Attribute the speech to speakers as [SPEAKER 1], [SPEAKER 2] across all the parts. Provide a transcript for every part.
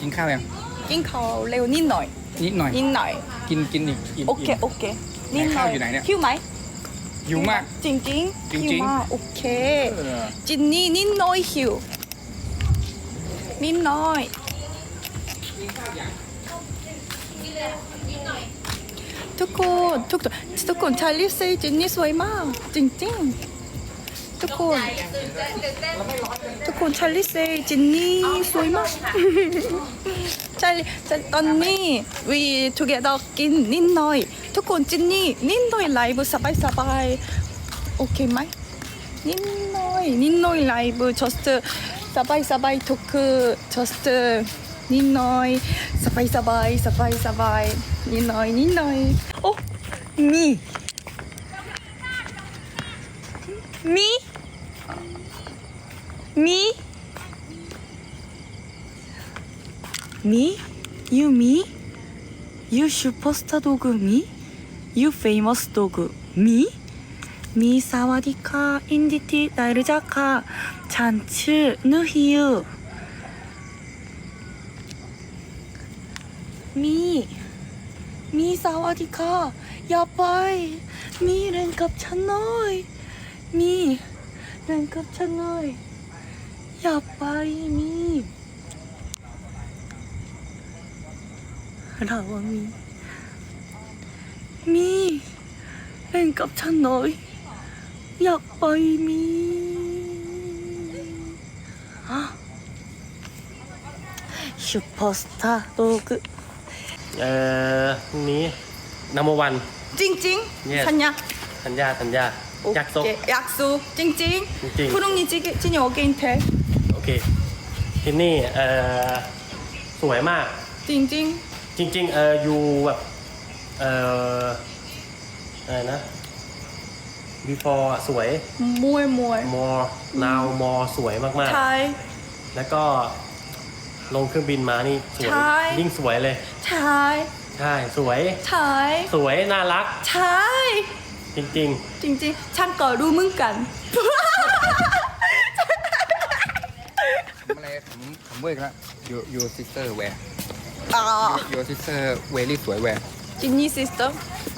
[SPEAKER 1] กินข้าวยัง
[SPEAKER 2] กินข้าวเร็วนิดหน่อย
[SPEAKER 1] นิดหน่อย
[SPEAKER 2] นิดหน่อย
[SPEAKER 1] กินกินอีกอิ่ม
[SPEAKER 2] โอเค
[SPEAKER 1] อิ่ม
[SPEAKER 2] โอเคนิดหน่อย
[SPEAKER 1] ข้าวอยู่ไหนเนี่ย
[SPEAKER 2] หิวไหม
[SPEAKER 1] หิวมาก
[SPEAKER 2] จริงจริง
[SPEAKER 1] จริงๆ
[SPEAKER 2] หิวมากโอเค
[SPEAKER 1] เออ
[SPEAKER 2] จินนี่นิดหน่อยหิวนิดหน่อยทุกคนทุกคนทุกคนชาลิฟเซจินนี่สวยมาก จริงๆ ทุกคนทุกคนชาลิเซจินนี่สวยมากชาลิชาตอนนี้ we together กินนิดหน่อย ทุกคนจินนี่นิดหน่อยไลฟ์สบายสบายโอเคไหมนิดหน่อยนิดหน่อยไลฟ์ just สบายสบายทุก just นิดหน่อยสบายสบายสบายสบายนิดหน่อยนิดหน่อยโอ้มีมี Me? Me? You me? You superstar dog me? You famous dog me? Me 사와디카 인디티 나르자카 잔츠 누히유 Me Me 사와디카 야빠이 랭컵 찬노이 Me 랭컵 찬노이 อย่าไปมีเราอะมี มีเล่นกับฉันหน่อย อยากไปมีฮะซูเปอร์สตาร์โตก
[SPEAKER 3] เอ่อพรุ่งนี้นัมเบอร์วัน
[SPEAKER 2] จริงจริง
[SPEAKER 3] Yes
[SPEAKER 2] สัญญา
[SPEAKER 3] สัญญาสัญญายักษ์ซก
[SPEAKER 2] 약속จริงจริง
[SPEAKER 3] จริงๆ
[SPEAKER 2] พรุ่งนี้จิจินโอ เกนเท
[SPEAKER 3] โอเคที่นี่เอ่อสวยมาก
[SPEAKER 2] จริงจริง
[SPEAKER 3] จริง ๆ เอออยู่แบบเอ่ออะไรนะ before อะสวย
[SPEAKER 2] มวยมวย
[SPEAKER 3] more now more สวยมาก
[SPEAKER 2] ใช่
[SPEAKER 3] ๆแล้วก็ลงเครื่องบินมานี่สวย
[SPEAKER 2] ใช่
[SPEAKER 3] ยิ่งสวยเลย
[SPEAKER 2] ใช่
[SPEAKER 3] ใช่สวย
[SPEAKER 2] ใช่
[SPEAKER 3] สวยน่ารัก
[SPEAKER 2] ใช่
[SPEAKER 3] จริง
[SPEAKER 2] จริง ๆ ฉันก็รู้เหมือนกัน
[SPEAKER 1] ทำอะไรขำขำ เว้ยกันละ your your sister wear
[SPEAKER 2] อ่า
[SPEAKER 1] your sister very สวย wear
[SPEAKER 2] จินนี่ซิสเตอร์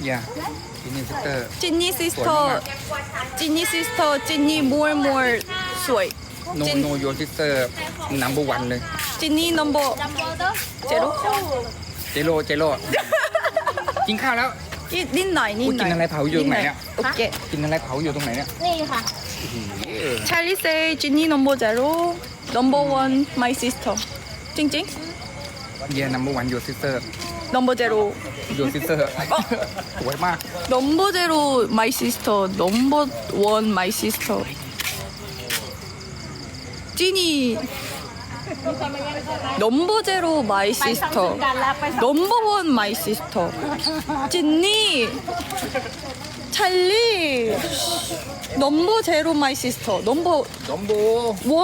[SPEAKER 1] yeah ที่นี่ sister
[SPEAKER 2] จินนี่ซิส
[SPEAKER 1] สวย
[SPEAKER 2] เตอ
[SPEAKER 1] มา
[SPEAKER 2] ร์
[SPEAKER 1] ก
[SPEAKER 2] จินนี่ซิสเตอร์จินนี่ more more สวย
[SPEAKER 1] no
[SPEAKER 2] จิน
[SPEAKER 1] no your sister number one เลย
[SPEAKER 2] จินนี่ number เจโร่
[SPEAKER 1] เจโร่เจโร่กินข้าวแล้ว
[SPEAKER 2] อีกนิดหน่อยนิด
[SPEAKER 1] อุ๊ย
[SPEAKER 2] หน่อย
[SPEAKER 1] กินอะไรเผาอยู่ตรงไหนเนี่ย
[SPEAKER 2] โอเค
[SPEAKER 1] กินอะไรเผาอยู่ตรงไหนเนี่ย
[SPEAKER 4] นี่ค่ะ
[SPEAKER 1] เออ
[SPEAKER 2] ชาลิเซจินนี่ number zero number one my sister จริง
[SPEAKER 1] เย่ number one your sister
[SPEAKER 2] ๆ number zero
[SPEAKER 1] your sister สวยมาก
[SPEAKER 2] number zero my sister number one my sister จินนี่ number zero my
[SPEAKER 4] ไปสัง
[SPEAKER 2] sister
[SPEAKER 4] กันแล้วไปสัง
[SPEAKER 2] number one my sister จินนี่ชาลี number zero my sister number
[SPEAKER 1] สมบู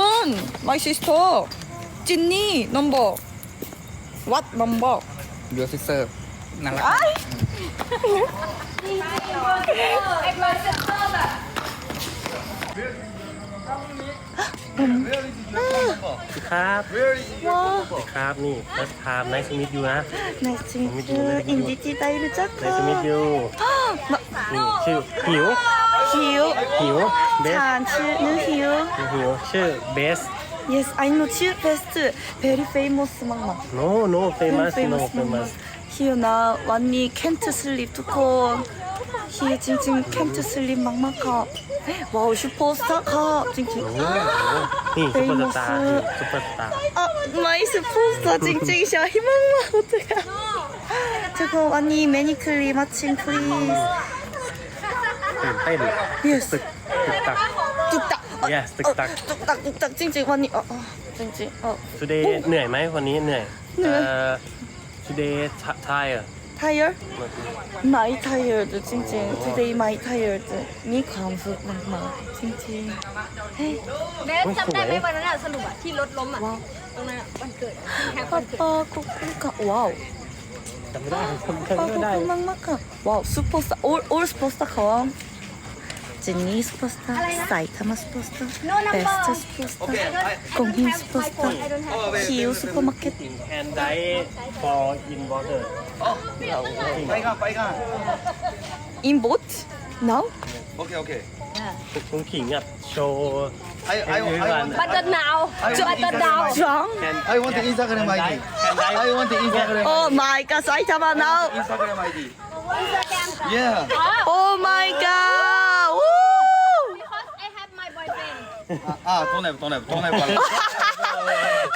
[SPEAKER 2] one my sister จินนี่ number what number
[SPEAKER 1] your sister น่ารัก
[SPEAKER 2] ไอ้
[SPEAKER 3] ครับ
[SPEAKER 2] ว้า
[SPEAKER 3] สวัสดีครับ นี่ first time nice to meet you นะ
[SPEAKER 2] nice to meet you อินดิจิไดรู้จัก
[SPEAKER 3] nice to meet you นี่ชื่อหิว
[SPEAKER 2] หิว
[SPEAKER 3] หิวเบส
[SPEAKER 2] ฉันชื่อนึหิว
[SPEAKER 3] หิวชื่อเบส
[SPEAKER 2] yes I know ชื่อ best very famous มากๆ
[SPEAKER 3] no no famous no
[SPEAKER 2] famous
[SPEAKER 3] famous
[SPEAKER 2] ฮิวนะวันนี้ can't sleep ทุกคนฮิวจริงๆ can't sleep มากๆค่ะว้าวซูเปอร์สตาร์ค่ะจริง
[SPEAKER 3] โอ้โหนี่ซุปเปอร์สตาร์นี่ซุปเปอร์สตาร์
[SPEAKER 2] ๆอ่ะไม่ซูเปอร์สตาร์จริงๆใช่มากๆ어떡해ทุก
[SPEAKER 3] ตื่นเต้น
[SPEAKER 2] yes
[SPEAKER 3] ตึกตึกตัก
[SPEAKER 2] ตุกตัก
[SPEAKER 3] Yes ตึกตัก
[SPEAKER 2] ตุกตักตุกตักจริงๆวันนี้อ๋ออ๋อจริงๆอ๋อ
[SPEAKER 3] today เหนื่อยไหมวันนี้เหนื่อย
[SPEAKER 2] เหนื่อย
[SPEAKER 3] เอ่อ today tired
[SPEAKER 2] tired my tired จริงๆ today my tired มีความสุขมากๆจริงๆเฮ้ย
[SPEAKER 4] เบสจำได้ไหมวันนั้นอะสรุปอะที่รถล้มอะ
[SPEAKER 2] ว้าว
[SPEAKER 4] ตรงนั้นอะวันเกิดที่แฮป
[SPEAKER 2] ป้า
[SPEAKER 4] วันเกิด
[SPEAKER 2] ป้าขอบคุณค่ะว้าว
[SPEAKER 3] จำไม่ได้จำ
[SPEAKER 2] ป้าขอบ
[SPEAKER 3] ไม่ได้
[SPEAKER 2] คุณมากมากๆค่ะว้าวซูเปอร์สตาร์ all all ซูเปอร์สตาร์ค่ะ진 Chinese pasta, Saitama's pasta, Besta's pasta, Gonghim's
[SPEAKER 3] pasta, Hill's supermarket. And diet for oh, in water.
[SPEAKER 1] Oh, no. Paika, paika.
[SPEAKER 2] In boat? Now?
[SPEAKER 3] Okay, okay. Kung King up, show
[SPEAKER 1] I, I, I want
[SPEAKER 4] But now, but now,
[SPEAKER 2] drunk.
[SPEAKER 1] I want the Instagram ID. I want the Instagram
[SPEAKER 2] oh ID. Oh my God, Saitama now.
[SPEAKER 1] Instagram ID.
[SPEAKER 4] Instagram.
[SPEAKER 1] Yeah.
[SPEAKER 2] Oh my God.
[SPEAKER 4] boyfriend
[SPEAKER 1] อ่าตรงไหนตรงไหนตรงไหนก่อน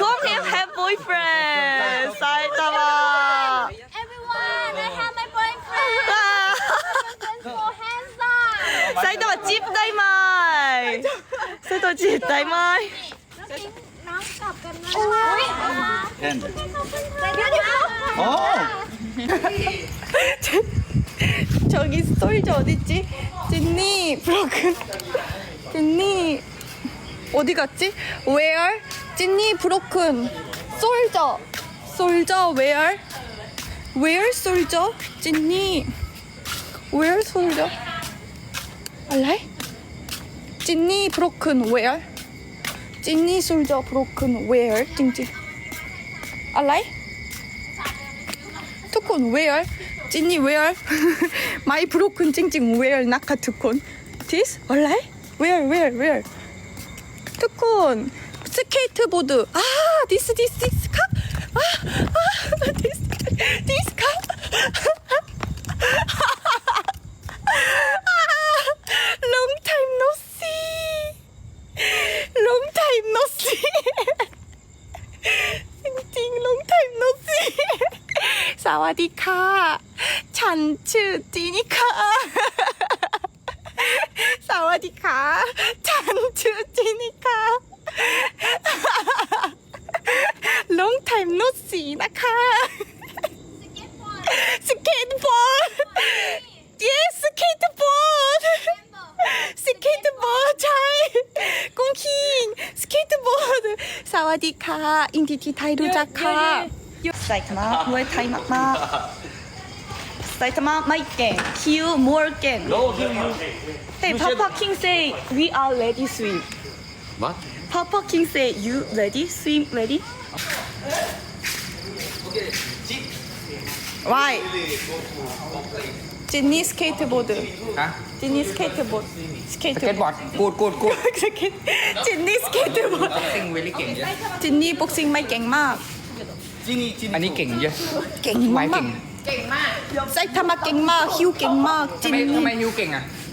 [SPEAKER 2] Come here, have boyfriend! 사이타마!
[SPEAKER 4] everyone I have my boyfriend
[SPEAKER 2] 아,
[SPEAKER 4] so handsome
[SPEAKER 2] 사이타마 찝 다이마이! 사이타마 찝 다이마이!
[SPEAKER 4] น้องกลับกันนะอุ้ย
[SPEAKER 1] แอน
[SPEAKER 4] เดี๋ยวเดี๋ยว
[SPEAKER 1] โอ้
[SPEAKER 2] 저기 스토리지 어딨지? 찐니 브로큰 찐니 어디 갔지? Where? 찐니 브로큰 솔저 솔저 where? Where 솔저? 찐니 Where 솔저? 알라이? 찐니 브로큰 where? 찐니 솔저 브로큰 where? 찡찡 알라이? 투콘 where? 찐니 where? 마이 브로큰 찡찡 where 나카 투콘 this? 얼라이? where where where? 투콘 스케이트보드 아 this this this 카? 아, 아 this this 카? 아, long time no see long time no see จริงๆ long time no see สวัสดีค่ะ ฉันชื่อจีนิค่ะ สวัสดีค่ะฉันชื่อจีนิค่ะ long time no see นะคะสเก็ตบอร์ด yes สเก็ตบอร์ดสเก็ตบอร์ดใช่กุ้งคิงสเก็ตบอร์ดสวัสดีค่ะ อินดีที่ไทยรู้จักค่ะไซตามะมวยไทยมากมากๆไซตามะไม่เก่งคิวมัวเก่ง
[SPEAKER 3] no you you
[SPEAKER 2] Hey Papa King say we are ready swim
[SPEAKER 1] What?
[SPEAKER 2] Papa King say you ready swim ready Why จินนี่สเกตบอร์ด
[SPEAKER 1] ฮะ
[SPEAKER 2] จินนี่สเกตบอร์ดสเกต
[SPEAKER 1] สเก็ตบอร์ดกูดกูดกูด
[SPEAKER 2] สเก็ตจินนี่สเกตบอร์ด
[SPEAKER 1] ซิงเวลี่เก่งเยอะ
[SPEAKER 2] จินนี่บ็อกซิ่งไม่เก่งมาก
[SPEAKER 1] จีนี่จีนี่อันนี้เก่งเยอะ
[SPEAKER 2] เก่ง
[SPEAKER 1] ไว้
[SPEAKER 2] มาก
[SPEAKER 1] เก่ง
[SPEAKER 2] ไซทามาเก่งมากฮิวเก่งมากจิ
[SPEAKER 1] ทำ
[SPEAKER 2] น
[SPEAKER 1] ไม
[SPEAKER 2] นี่
[SPEAKER 1] ทำไมฮิวเก่งอะฮิวเ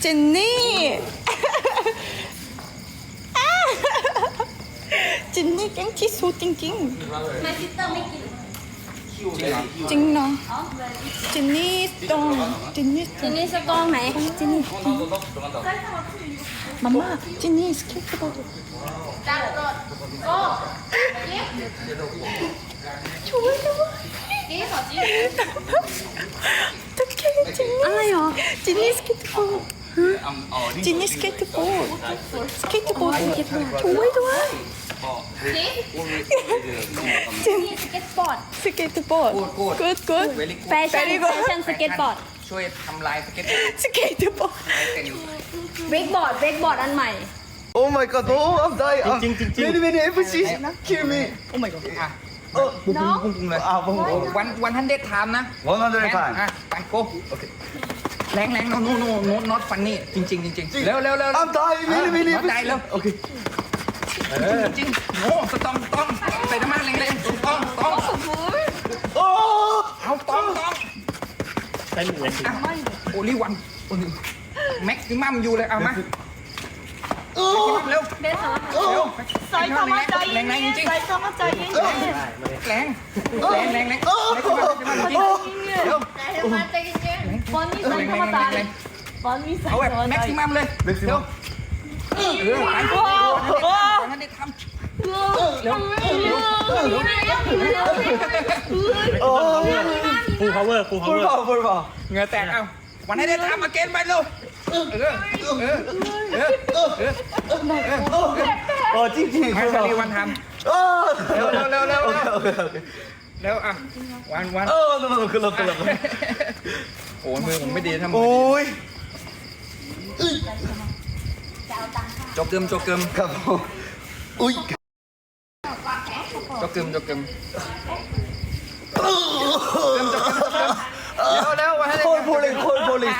[SPEAKER 1] เจ
[SPEAKER 2] นนี่ เจนนี่เก่งที่สุดจริง
[SPEAKER 4] My sister ไม่กิน
[SPEAKER 1] จริงเหรอ
[SPEAKER 2] ๆจริงเนาะเจนนี่ต้องเจนนี่
[SPEAKER 4] ทีนี้สกองไหน
[SPEAKER 2] เจนนี่มาม่าเจนนี่สเก็ตบอร์ด
[SPEAKER 4] จัดรถโก้
[SPEAKER 2] ช่วยด้วย
[SPEAKER 4] นี่ขอจิ้ม
[SPEAKER 2] ตะเกียงจินนี่อะไรหรอจินนี่สเก็ตบอร์ดจินนี่สเก็ตบอร์ดสเก็ตบอร์ดช่วยด้วย
[SPEAKER 4] นี่
[SPEAKER 2] จิน
[SPEAKER 4] นี่สเก็ตบอร์ด
[SPEAKER 2] สเก็ตบอร์ด
[SPEAKER 1] Good, good.
[SPEAKER 2] good good
[SPEAKER 1] เวลี่กู
[SPEAKER 4] แฟชั่น
[SPEAKER 2] Very
[SPEAKER 4] แฟ
[SPEAKER 2] good
[SPEAKER 4] ชั่นสเก็ตบอร์ด
[SPEAKER 1] ช่วยทำลายสเก็ตบอร์ด
[SPEAKER 2] สเก็ตบอร์ด
[SPEAKER 1] ให้เป็น
[SPEAKER 4] เวกบอร์ดเวกบอร์ดอันใหม่
[SPEAKER 1] Oh my god no I'm dying
[SPEAKER 3] จริงๆจริงๆ
[SPEAKER 1] many many FC kill me
[SPEAKER 2] Oh my god
[SPEAKER 1] อะ เออปุ้งปุ้งปุ้งปุ้งเลยอะปุ้งปุ้งวันวันทันเด็ดไทม์นะ
[SPEAKER 5] one hundred
[SPEAKER 1] แรง
[SPEAKER 5] times
[SPEAKER 1] อะไปโก้โอเคแรงแรงโนโนโนโน not funny จริงจริงจริงๆเร็วเร็วเร็ว
[SPEAKER 5] I'm dying really really
[SPEAKER 1] หัวใจเร็ว
[SPEAKER 5] โอเค
[SPEAKER 1] จริงโอ้สตองตองใส่น้ำมันแรงแรงตองตอง
[SPEAKER 5] โอ้
[SPEAKER 1] เอาตองตอง
[SPEAKER 3] ใช้หนึ่งนาที
[SPEAKER 1] อะโอลิวันโอ้หนึ่งแม็กซิมัมอยู่เลยเอามา เร็วเบ
[SPEAKER 2] สสารพัเร็วสายเข้ามาใจ
[SPEAKER 1] เย็นแรงๆจริง
[SPEAKER 2] ๆสายเข้ามาใจเย็น
[SPEAKER 1] แรงแรงแรงแรงแรงโอ้โหเร็ว
[SPEAKER 5] สายเข้ามา
[SPEAKER 6] ใจเย็น
[SPEAKER 2] บอลนี่สายเข้ามาใจบอลนี่สาย
[SPEAKER 1] เข้ามาใจ
[SPEAKER 2] แรงแรง
[SPEAKER 1] แรง
[SPEAKER 2] แร
[SPEAKER 1] งแรงแรงแรงแรงแรงนได้ทำเร็ว
[SPEAKER 5] เร็วเร็ว
[SPEAKER 6] เร็ว
[SPEAKER 3] โอ้ฟูลพาวเวอร์ฟูลพาวเวอร์
[SPEAKER 5] ฟูลพาว
[SPEAKER 1] เวอร์เงือแตกเอ้าวันนี้ได้ทำมาเกณฑ์ไปเร็ว โอ้จ
[SPEAKER 5] ริงๆ
[SPEAKER 1] ให้ชาลีวันทำโอ้เร็วเร็วเร็วเร็ว
[SPEAKER 5] โอเคโอเคโอ
[SPEAKER 1] เคเร็วอะวันวัน
[SPEAKER 5] เออลงลงขึ้นลงขึ้นลง
[SPEAKER 1] โอ้ยมือผมไม่ดีทำ
[SPEAKER 5] ไมโอ้ย
[SPEAKER 1] จบเกิมจบเกิม
[SPEAKER 5] ครับผมอุ้ย
[SPEAKER 1] จบเกิมจบเกิมจบเกิมจบเกิมเร็วเร็ววันให้โค
[SPEAKER 5] ตรโพลิ
[SPEAKER 1] โค
[SPEAKER 5] ตรโพ
[SPEAKER 1] ลิ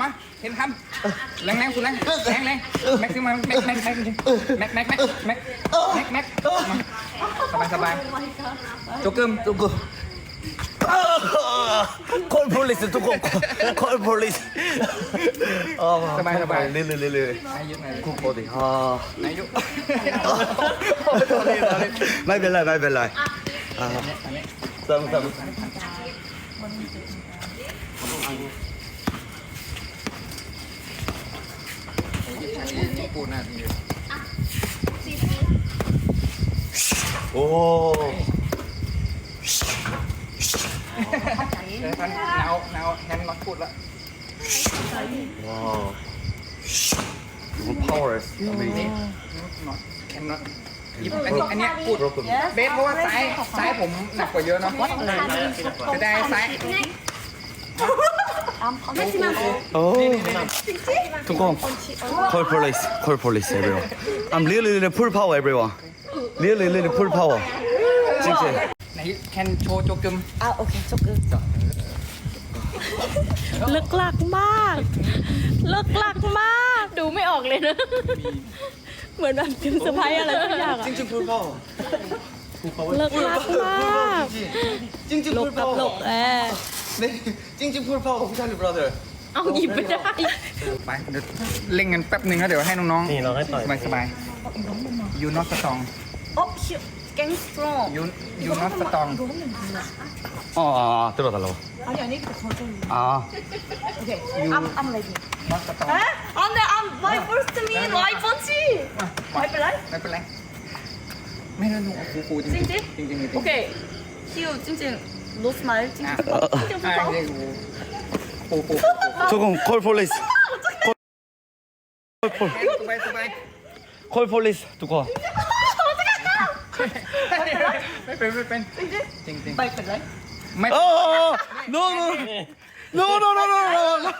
[SPEAKER 1] มา เห็นคำแรงแรงสุดแรงแรงแรงแม็กซ์มาแม็กแม็กแม็กแม็กแม็กแม็กแม็กแม็กสบายสบายจุกึมโจกึม
[SPEAKER 5] call police ทุกคน call police สบายส
[SPEAKER 1] บายเรื่อ
[SPEAKER 5] ยๆเรื่
[SPEAKER 1] อยๆคุก
[SPEAKER 5] ปกติ
[SPEAKER 1] อ๋ออาไม่
[SPEAKER 5] เป็นไรไม่เป็นไร
[SPEAKER 1] ซ้ำซ้ำ พูด
[SPEAKER 5] หน้ทีโอ้
[SPEAKER 1] เดี๋ยวท่านหนวแนาวงั้นมาพูดละ
[SPEAKER 5] ว้า Your power is amazing. not
[SPEAKER 1] นันนี้อันนี้พูดเบสเพราะว่าซ้ายซ้ายผมหนักกว่าเยอะเนาะจะได้ซ้าย
[SPEAKER 5] Oh. Tukong. Call police. Call police, everyone. I'm really, really full power, everyone. Really, really full power. 진 짜.
[SPEAKER 1] 네, can show 조 금. 아, 오
[SPEAKER 2] 케 이, 조 금. เลิกลักมาก เลิกลักมาก ดูไม่ออกเลยนะ เหมือนแบบพิมพ์สะพายอะไรสักอย่างอะ
[SPEAKER 5] 찡찡 풀 파 워.
[SPEAKER 2] เลิกลักมาก
[SPEAKER 5] 찡찡
[SPEAKER 2] ลบ
[SPEAKER 5] 풀
[SPEAKER 2] กับลบ 파 워. เออ
[SPEAKER 5] นี่จริงๆพูดพ่อของพี่ชายหรือ
[SPEAKER 2] เปล่าเธอเอาหยิบไม่ได้
[SPEAKER 1] ไปเดี๋ยวเล่นกันแป๊บหนึ่งนะเดี๋ยวให้น้อง
[SPEAKER 3] นี่เราให้ต่อย
[SPEAKER 1] สบายๆยูนอสตอง
[SPEAKER 2] 어, 히, 갱 스트 롱.
[SPEAKER 1] ยูยูนอสตอง
[SPEAKER 5] อ๋,อ, 아, 들어달라 고.
[SPEAKER 2] 아 니, 아 니, 그거นี่
[SPEAKER 5] 케
[SPEAKER 1] 이.
[SPEAKER 2] You- I'm, I'm ready.
[SPEAKER 1] นอสตองเ 에?
[SPEAKER 2] 안 돼, I'm, my first mean, my punch. อะ My blood? ไม่
[SPEAKER 1] เป็นไรไม่ได้หนูเอกูกู
[SPEAKER 2] จริง
[SPEAKER 1] จริงจริงๆจริง
[SPEAKER 2] จริงจริง.
[SPEAKER 1] 노
[SPEAKER 2] 스마일
[SPEAKER 1] 찡찡찡찡찡찡 아이고. 호호호.
[SPEAKER 5] 조금 콜 폴리스. 콜
[SPEAKER 1] 폴. 수고해 수고해.
[SPEAKER 5] 콜 폴리스
[SPEAKER 1] 두고. 빼빼빼.
[SPEAKER 2] 찡찡. 마이크 라이.
[SPEAKER 1] 마이크.
[SPEAKER 5] 어. 노노. 노노노노노.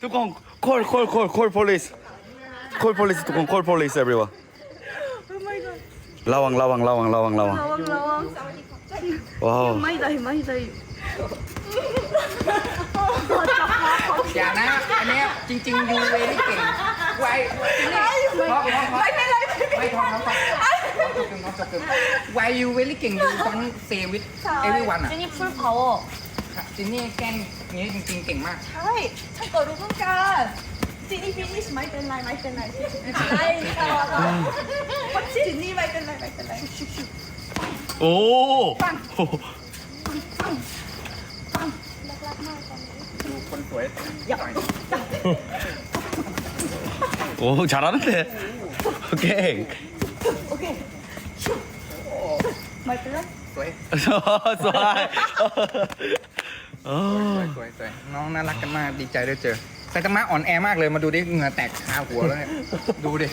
[SPEAKER 5] 두고 콜콜콜콜 폴리스. 콜 폴리스 두고 콜 폴리스 everyone. 라왕 라왕 라왕 라왕 라왕.
[SPEAKER 2] 라왕 라왕. ระวัง
[SPEAKER 5] 와우
[SPEAKER 2] ไม่ได้ไม่ได้
[SPEAKER 1] อย่านะ อันเนี้ยจริงๆยูเวนี่เก่งไวเพราะเพราะไม่เป็นไรไม่ท้องท้องท้องจบกึมท้องจบกึมไวยูเวนี่เก่งยูต้องเซวิทเอวิวันอะ
[SPEAKER 2] จินี่ full power
[SPEAKER 1] จินนี่แกล้งอย่างนี้จริงๆเก่งมาก
[SPEAKER 2] ใช่ฉันก็รู้เหมือนกันจินี่ finish ไม่เป็นไรไม่เป็นไรไม่เป็นไรจินี่ไม่เป็นไรไม่เป็นไร
[SPEAKER 5] 오 어.
[SPEAKER 1] คนสวยต่อย
[SPEAKER 5] 오 잘하는데 오케이
[SPEAKER 2] ไม่เป็นไร
[SPEAKER 1] สวย
[SPEAKER 5] 좋아해
[SPEAKER 1] สวยสวยสวยน้องน่ารักกันมากดีใจได้เจอไซตามะอ่อนแอมากเลยมาดูดิเหงื่อแตกคาหัวแล้วเนี่ยดูดิ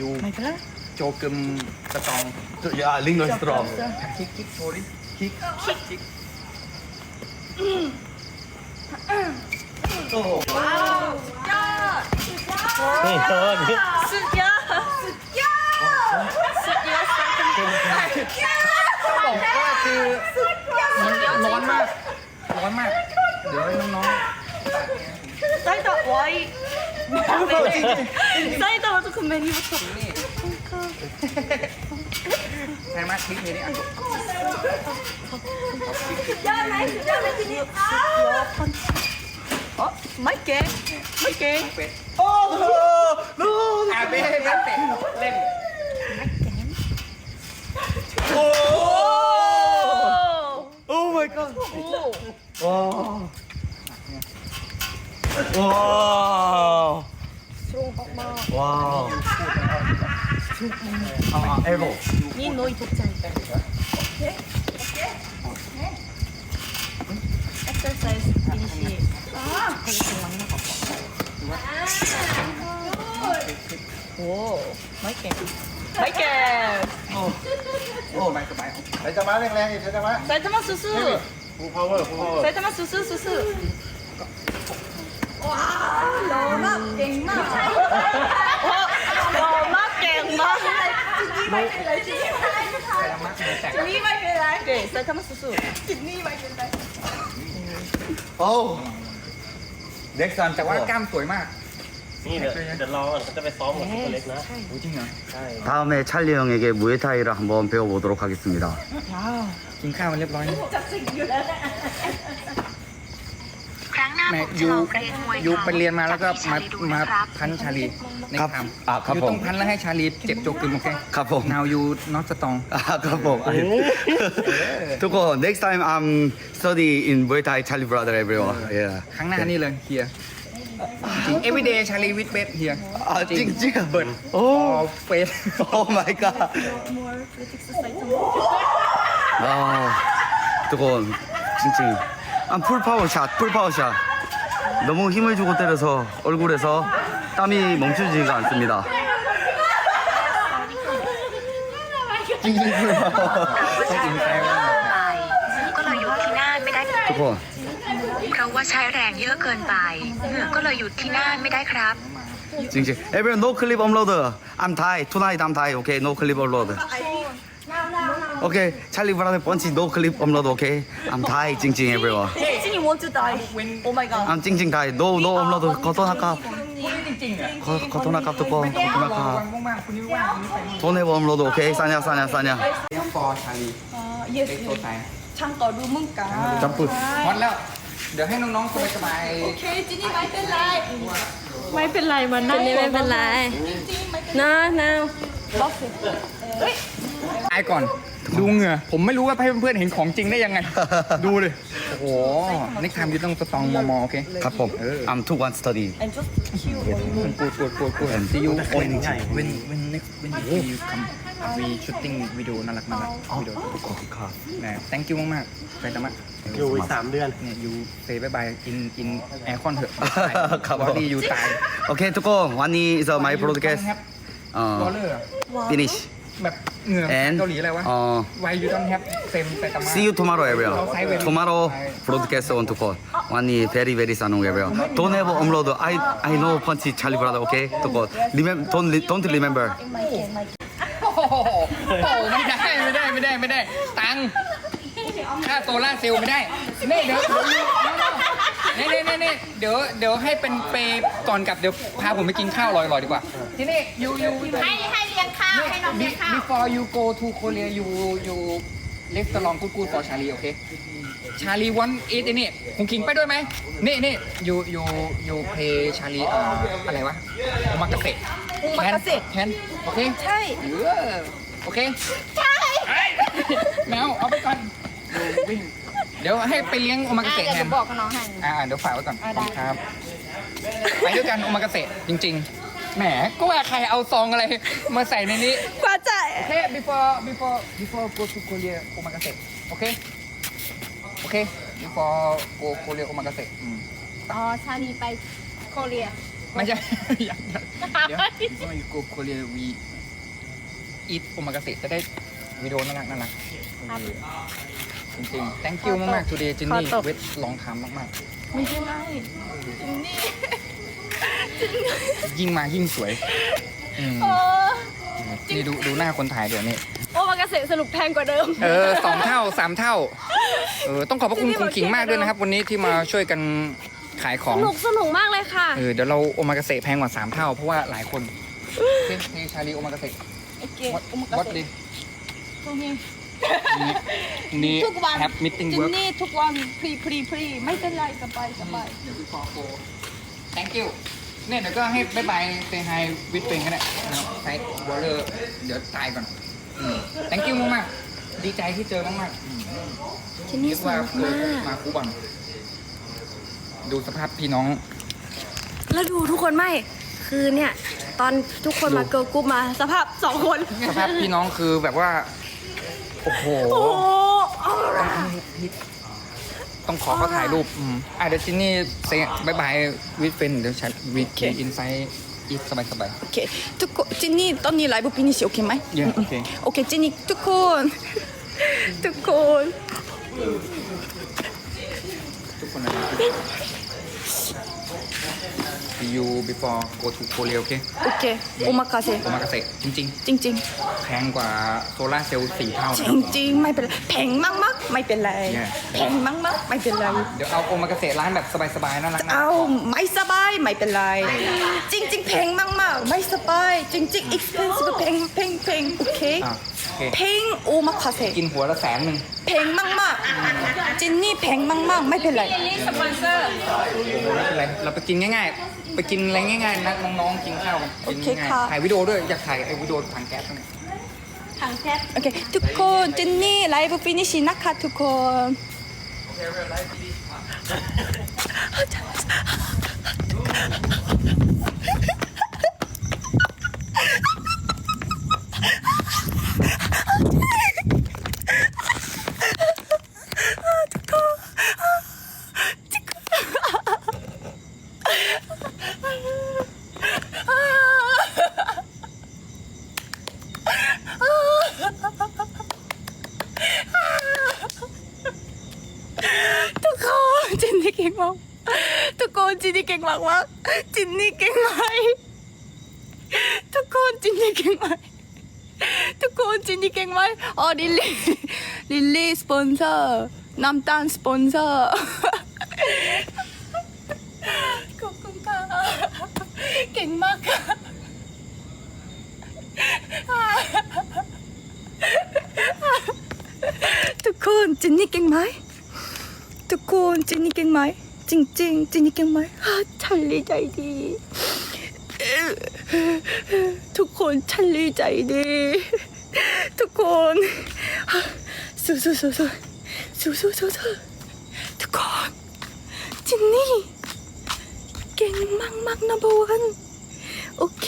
[SPEAKER 1] ยู
[SPEAKER 2] ไม่เป็นไร
[SPEAKER 1] 조금 strong ja English strong kick kick
[SPEAKER 5] sorry kick kick kick โอ้
[SPEAKER 1] โหว้าวสุดยอดสุดยอด
[SPEAKER 3] นี่เธอนี่
[SPEAKER 2] สุดยอดสุดยอดสุดยอดสุดยอด
[SPEAKER 1] บอกว่าคือร้อนมากร้อนมากเดี๋ยวให้น้อง
[SPEAKER 2] ๆใส่ตัวไว้ใส่ตัวจะคอ
[SPEAKER 1] มเมนต์นี่ Hai mắt biết như thế này. Chơi này,
[SPEAKER 2] chơi này chị đi. Ơ, mấy kê, mấy kê. Ô, no, À, bé, bé, bé, lên.
[SPEAKER 1] Oh! Oh my
[SPEAKER 3] god. Oh. Wow. Wow. Wow. ก
[SPEAKER 1] อ่ะเป็ดเป็ดเป็ดเล่น
[SPEAKER 3] โอ้
[SPEAKER 2] 오.
[SPEAKER 3] โอ้ my god
[SPEAKER 2] 오.
[SPEAKER 3] ว้าวว้าวอ่าเอลโบ
[SPEAKER 2] 니 너희 독자. exercise finish. 오, 맛있게. 맛있게.
[SPEAKER 1] โอ้ไม่สบาย
[SPEAKER 7] ใช้จังหวะแรงๆอีกใช้จังหวะ
[SPEAKER 2] 사이타마 수수.
[SPEAKER 7] ฟูพาวเวอร์ฟูพาวเวอร์
[SPEAKER 2] 사이타마 수수 수수. 와, 너무 갱마. 너무 갱마. นี่ไม่เป็นไรเก๋ใส่ทำมาสุดๆจินนี่ไม่เป็นไร
[SPEAKER 5] โอ้ next time
[SPEAKER 1] แต่ว่ากล้ามสวยมาก
[SPEAKER 3] นี่เดี๋ยวเดี๋ยวรอก่อนเขาจะไปซ้อมกับตัวเล็กนะ
[SPEAKER 1] โอ้จริงเหรอ
[SPEAKER 3] ใช่
[SPEAKER 5] 다음에 찰리 형에게 무에타이를 한번 배워보도록 하겠습니다
[SPEAKER 1] กินข้าวมัน แม่ยู
[SPEAKER 8] ยู
[SPEAKER 1] ไปเรียนมาแล้วก็มามาพันชาลีใน
[SPEAKER 5] ครับอะครับ
[SPEAKER 1] ยู
[SPEAKER 5] ผม
[SPEAKER 1] ต้องพันแล้วให้ชาลีเจ็บโจกกึมโอเค
[SPEAKER 5] ครับผม
[SPEAKER 1] now you not strong
[SPEAKER 5] Ah, Kapo. Tuko, next time I'm study in Muay Thai Charlie Brother everyone. Yeah.
[SPEAKER 1] ครั้งหน้านี่เลยเฮียจริง everyday ชาลีวิดเบสเฮีย
[SPEAKER 5] Ah, jing
[SPEAKER 1] jing. But โอ้
[SPEAKER 5] oh,
[SPEAKER 1] เฟส
[SPEAKER 5] oh my god. Oh, Tuko, jing jing. I'm full power shot, full power shot. 너무 힘을 주고 때려서 얼굴에서 땀이 멈추지가 않습니다.
[SPEAKER 1] จริงจริงคือต้องอินใจมาก
[SPEAKER 8] ไปก็เลยหยุดที่หน้าไม่ได้
[SPEAKER 5] 두고
[SPEAKER 8] เพราะว่าใช้แรงเยอะเกินไปเหงื่อก็เลยหยุดที่หน้าไม่ได้ครับ
[SPEAKER 5] 찡찡. Everyone no clip upload. I'm Thai. Tonight I'm Thai. Okay, no clip upload. Okay, Charlie brother punch no clip upload. Okay, I'm Thai. 찡찡 everyone.
[SPEAKER 2] want to die Oh my god
[SPEAKER 5] อะจริงๆได้โดโด
[SPEAKER 1] อมเราขอโทษนะ
[SPEAKER 5] ครับขอโท
[SPEAKER 1] ษนะ
[SPEAKER 5] ครับ
[SPEAKER 1] ทุกคนขอบคุนะครับนโทษให้อมเราดูโอเคสั
[SPEAKER 5] ญญาสัญญาสัญญา
[SPEAKER 1] เลี้ยงปอชาลี
[SPEAKER 2] อ๋อบ
[SPEAKER 1] เอ็ช่างก็ดูมึ
[SPEAKER 2] งกันจำ
[SPEAKER 5] ปุ๊บ
[SPEAKER 1] ฮอตแล้ว เดี๋ยวให้น้องๆสบาย
[SPEAKER 2] โอเคจินี่ไม่เป็นไร
[SPEAKER 4] ไม่เป็นไรมันได้ไม่เป็นไรจริงๆไม่เป็นไร
[SPEAKER 1] no no ล็อกสิเฮ้ยายก่อน ดูเหงื่อ ผมไม่รู้ว่าให้เพื่อนๆเห็นของจริงได้ยังไง ดูเลย โอ้โหนี่ทำยูต้องตองมอมโอเค
[SPEAKER 5] ครับผม I'm two one study
[SPEAKER 2] and just chill
[SPEAKER 1] ปวดปวดปวดปวด see you on when when next when you come we shooting video น่ารักมากวิดีโอขอบคุณครับนะ thank you มากๆไปตามะ
[SPEAKER 3] อยู่อีกสามเดือน
[SPEAKER 1] เนี่ยยูเซย์บายบายกินอินแอร์คอนเถอะ
[SPEAKER 5] ครับ
[SPEAKER 1] อดี้ยูตาย
[SPEAKER 5] โอเคทุกคน
[SPEAKER 1] วันนี้
[SPEAKER 5] is
[SPEAKER 1] my broadcast เอ่อ
[SPEAKER 5] finish
[SPEAKER 1] แบบเหงื่อ
[SPEAKER 5] and
[SPEAKER 1] เกาหลีอะไรวะ
[SPEAKER 5] uh,
[SPEAKER 1] ไวยูต้องแฮปเต็มไปตาม
[SPEAKER 5] see you tomorrow everyone tomorrow broadcast on to call one very very sanong everyone don't have umlaut I I know punchy Charlie brother okay to call remember don't don't remember
[SPEAKER 1] โอ้โหโอ้โหไม่ได้ไม่ได้ไม่ได้ไม่ได้ ตังค่าโซล่าร์เซลล์ไม่ได้นี่เดี๋ยว นี่นี่นี่เดี๋ยวเดี๋ยวให้เป็นเปย์ก่อนกลับเดี๋ยวพาผมไปกินข้าวลอยๆดีกว่า ที่นี่ยูยู
[SPEAKER 4] ให้ให้เลี้ยงข้าวให้น้องเลี้ยงข้าว
[SPEAKER 1] before you go to Korea you you left the long good good ายลีโอเค Charlie want ไอ้นี่คุณคิงไปด้วยไหมนี่นี่ you you you play Charlie อ่าอะไรวะมักกะเสะ
[SPEAKER 2] มักกเสะ
[SPEAKER 1] แคนโอเค
[SPEAKER 2] ใช่
[SPEAKER 1] โอเค ใช่ แมวเอาไปก่อน ดี๋ยวให้ไปเลี้ยงโอมากาเสะแทน
[SPEAKER 4] บอกกับน้องให้
[SPEAKER 1] อ่าเดี๋ยวฝากไว้ก่อนขอบคุณครับ ไปด้วยกันโอมากาเสะจริง ๆ แหมก็ว่าใครเอาซองอะไร มาใส่ในนี้
[SPEAKER 2] 과 자.
[SPEAKER 1] โอเค before before before go to Korea โอมากาเสะโอเค โอเค before go Korea โอมากาเสะอืม
[SPEAKER 4] อ๋อ ชาลีไปโคเรีย
[SPEAKER 1] ไม่ใช่ ยังยังเดี๋ยว before you go Korea we eat โอมากาเสะจะได้วิดีโอน่ารักน่ารัก จริงๆ thank you มากๆ today จินนี่เวทลองทำมาก
[SPEAKER 2] ไม่ใช่ไร
[SPEAKER 1] ๆยิ่งมายิ่งสวยอืมนี่ดูดูหน้าคนถ่ายเดี๋ยวนี้
[SPEAKER 4] โอมากาเสะสรุปแพงกว่าเดิม
[SPEAKER 1] เออสองเท่าสามเท่า เออ ต้องขอบพระคุณคุณขิงมากด้วยนะครับ วันนี้ที่มาช่วยกันขายขอ
[SPEAKER 4] ส
[SPEAKER 1] ง
[SPEAKER 4] นุกสนุกมากเลยค่ะ
[SPEAKER 1] เออ เดี๋ยวเราโอมากาเสะแพงกว่าสามเท่า เพราะว่าหลายคนโอเคนี่ชาลีโอมากาเสะ
[SPEAKER 2] โอเค
[SPEAKER 1] วัด
[SPEAKER 2] โอมา
[SPEAKER 1] วัด
[SPEAKER 2] กา
[SPEAKER 1] ดิ
[SPEAKER 2] เสะตรงนี้
[SPEAKER 1] นี่
[SPEAKER 2] ทุกวัน
[SPEAKER 1] แฮปมิทติ้ง
[SPEAKER 2] จิ
[SPEAKER 1] เวิ
[SPEAKER 2] น
[SPEAKER 1] ร์ก
[SPEAKER 2] นี่ทุกวันพรีพรีพรีไม่เป็นไรสบายสบาย
[SPEAKER 1] เดี๋ยวพี่ฟอโก thank you เนี่ยเดี๋ยวก็ให้บายบายเซฮายวิทเป็นก็ได้นะครับไซต์วอลเลอร์เดี๋ยวตายก่อนอืม thank you มากๆดีใจที่เจอมากๆอืม
[SPEAKER 4] จินนี่
[SPEAKER 1] คิด
[SPEAKER 4] สว
[SPEAKER 1] ว่ายเอ
[SPEAKER 4] มา
[SPEAKER 1] อกมาคูบังดูสภาพพี่น้อง
[SPEAKER 4] แล้วดูทุกคนไม่ คือเนี่ย ตอนทุกคนมาเกิร์ลกรุ๊ปมาสภาพสองคน
[SPEAKER 1] สภาพพี่น้องคือแบบว่า โอ้โห
[SPEAKER 4] โอ้โห
[SPEAKER 1] ต้องขอเขาถ่ายรูปอืมอะเดี๋ยวจินนี่เซบายบายวิดเฟนเดี๋ยวใช้วิดอินไซต์อีสบายสบาย
[SPEAKER 2] โอเคทุกคนจินนี่ตอนนี้ไลฟ์ฟินิชโอเคไหม
[SPEAKER 1] เย้โอเค
[SPEAKER 2] โอเคจินนี่ทุกคน ทุกคน
[SPEAKER 1] ทุกคนนะครับ See you before go to Korea โอเค
[SPEAKER 2] โอเคโอมากาเซ
[SPEAKER 1] โอมากาเสะจริง
[SPEAKER 2] จริง
[SPEAKER 1] ๆ แพงกว่าโซลาร์เซลล์สี่เท่า
[SPEAKER 2] ๆ
[SPEAKER 1] นะ
[SPEAKER 2] จริง ๆ ไม่เป็นไรแพงมาก ๆ ไม่เป็นไร
[SPEAKER 1] Yeah
[SPEAKER 2] แพงมาก ๆ ไม่เป็นไร
[SPEAKER 1] เดี๋ยวเอาโอมากาเสะร้านแบบสบายๆน่ารักนะ
[SPEAKER 2] เอาไม่สบายไม่เป็นไร จริง ๆ แพงมาก ๆ ไม่สบาย จริง ๆ expensive แพงแพงแพงโอเค
[SPEAKER 1] อะโอ เค
[SPEAKER 2] แพงโอมาคาเซ
[SPEAKER 1] กินหัวละแสนหนึ่ง
[SPEAKER 2] แพงมากๆจินนี่แพงมากๆไม่เป็นไร
[SPEAKER 1] ไม่เป็นไรเราไปกินง่ายๆ ไปกินอะไรง่ายๆนัดน้องๆกินข้าวกันกิน
[SPEAKER 2] โอเค
[SPEAKER 1] ง่าย
[SPEAKER 2] ค่ะ
[SPEAKER 1] ๆถ่ายวิดีโอด้วยอยากถ่ายไอ้วิดีโอถังแก๊สนั่น
[SPEAKER 2] โอเคทุกคนจินนี่ไลฟ์ฟินิชนะคะทุกคน ทุกคนจินนี่เก่งมากทุกคน จินนี่เก่งมากมากจินนี่เก่งไหมทุกคนจินนี่เก่งไหมทุกคนจินนี่เก่งไหมอ๋อลิลลี่ลิลลี่สปอนเซอร์น้ำตาลสปอนเซอร์ขอบคุณค่ะเก่งมากค่ะทุกคนจินนี่เก่งไหมทุกคนจินนี่เก่งไหม จริงจริงๆจินนี่เก่งไหมฮ่าฉันลีใจดี ทุกคนฉันลีใจดี ทุกคนสู้สู้สู้สู้สู้สู้สู้สู้ทุกคนจินนี่เก่งมากมากนะบวันโอเค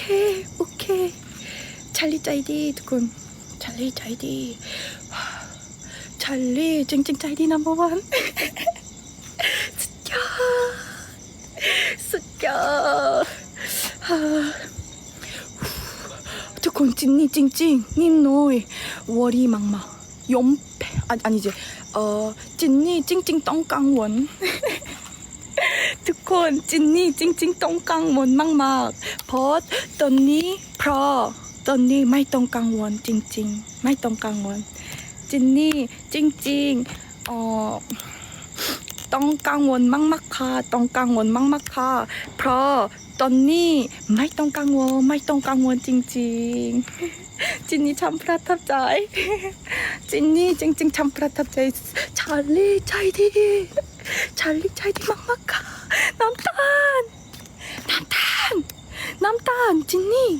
[SPEAKER 2] โอเคฉันลีใจดี ทุกคนฉันลีใจดีฉันลีจริงจริงใจดีนะบวัน สุดยอด จ้ทุกคนจินนี่จริงๆนี่น้อยวอรี่มังมายมอันอันนี้เจเออจริงนี่จริง ๆ ต้องกังวลทุกคนจินนี่จริง ๆ ต้องกังวลมากๆเพราะตอนนี้เพราะตอนนี้ไม่ต้องกังวลจริง ๆ ไม่ต้องกังวลจินนี่จริงๆอ๋อ ต้องกังวลมากๆค่ะต้องกังวลมากๆค่ะเพราะตอนนี้ไม่ต้องกังวลไม่ต้องกังวลจริงๆจินนี่ทำประทับใจจินนี่จริงๆทำประทับใจชาลีใจดีชาลีใจดีมากๆค่ะน้ำตาลน้ำตาลน้ำตาลจินนี่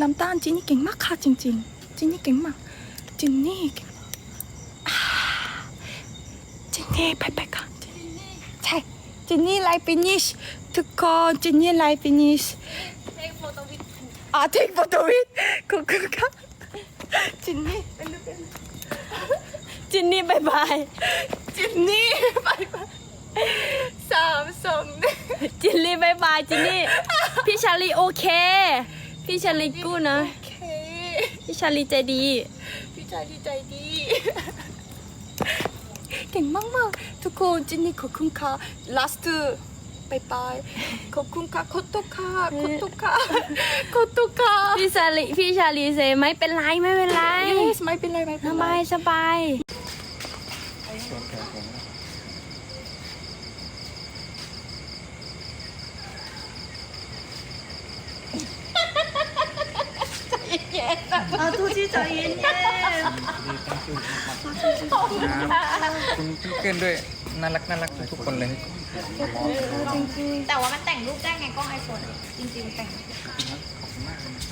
[SPEAKER 2] น้ำตาลจินนี่เก่งมากค่ะจริง ๆ จินนี่เก่งมากจินนี่เก่ง จิ นนี่ไปไปก่อนใช่จินนี่ไลฟ์ฟินิชทุกคนจินนี่ไลฟ์ฟินิชอ่าเทคโฟโต้วิดขอบคุณค่ะจินนี่เป็นลูกเป็น
[SPEAKER 4] จินนี่บายบาย
[SPEAKER 2] จินนี่ไปไปสามสองหนึ่ง
[SPEAKER 4] จินนี่บายบายจินนี่พี่ชาลีโอเค พี่ชาลีกู้นะพี่ชาลีใจดี
[SPEAKER 2] พี่ชายดีใจดี ก่งมากๆ ทุกคนจินนี่ขอบคุณค่ะ last ไปไปขอบคุณค่ะขอบคุณค่ะขอบคุณค่ะขอบคุณค่ะ
[SPEAKER 4] พี่ชาลีพี่ชาลีเซไม่เป็นไรไม่เป็นไร
[SPEAKER 2] ไม่เป็นไรไม่เป็นไรส
[SPEAKER 4] บายสบาย
[SPEAKER 6] เย็นอะ
[SPEAKER 4] ทูชี่
[SPEAKER 2] ใจเย็น
[SPEAKER 6] 乐。
[SPEAKER 1] คุณพี่เกินด้วยน่ารักน่ารักทุกคนเลย จริงๆ
[SPEAKER 6] แต่ว่ามันแต่งรูปได้ไงกล้องไอโฟนจริงๆแต่ง
[SPEAKER 1] ขอบคุณมากเลยนะครับ